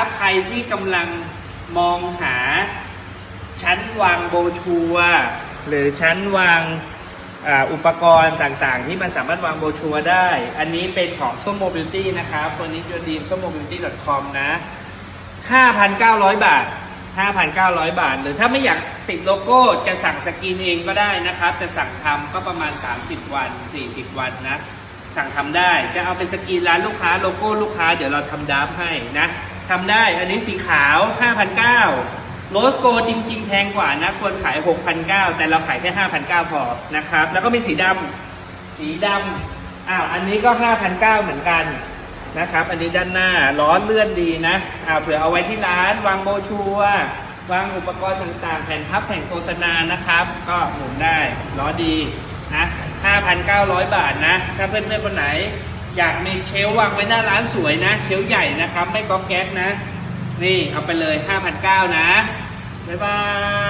ับใครที่กำลังมองหาชั้นวางโบชัว หรือชั้นวางอ,าอุปกรณ์ต่างๆ ที่มันสามารถวางโบชัวได้ อันนี้เป็นของส้มโมบิลิตี้นะครับ ตัวนี้จะดีมส้มโมบิลิตี้ .com นะ 5,900 บาท 5,900 บาท หรือถ้าไม่อยากติดโลโก้จะสั่งสกรีนเองก็ได้นะครับ จะสั่งทำก็ประมาณ 30 วัน 40 วันนะ สั่งทำได้ จะเอาเป็นสกรีนร้านลูกค้าโลโก้ลูกค้าเดี๋ยวเราทำดับให้นะ ทำได้อันนี้สีขาว 5,900โรสโกจริง ๆ แพงกว่านะ ควรขาย 6,900 แต่เราขายแค่ 5,900 พอนะครับ แล้วก็มีสีดำสีดำอ้าวอันนี้ก็ 5,900 เหมือนกันนะครับ อันนี้ด้านหน้าล้อเลื่อนดีนะอ่าวเผื่อเอาไว้ที่ร้าน วางโบชัววางอุปกรณ์ต่างๆ แผ่นพับแผ่นโฆษณานะครับ ก็หมุนได้ล้อดีนะ5,900 บาทนะ ถ้าเพื่อนๆคนไหน อยากมีเชลวางไว้หน้าร้านสวยนะ เชลใหญ่นะครับ ไม่ก๊อกแก๊กนะ นี่เอาไปเลย 5,900 นะ บ๊ายบาย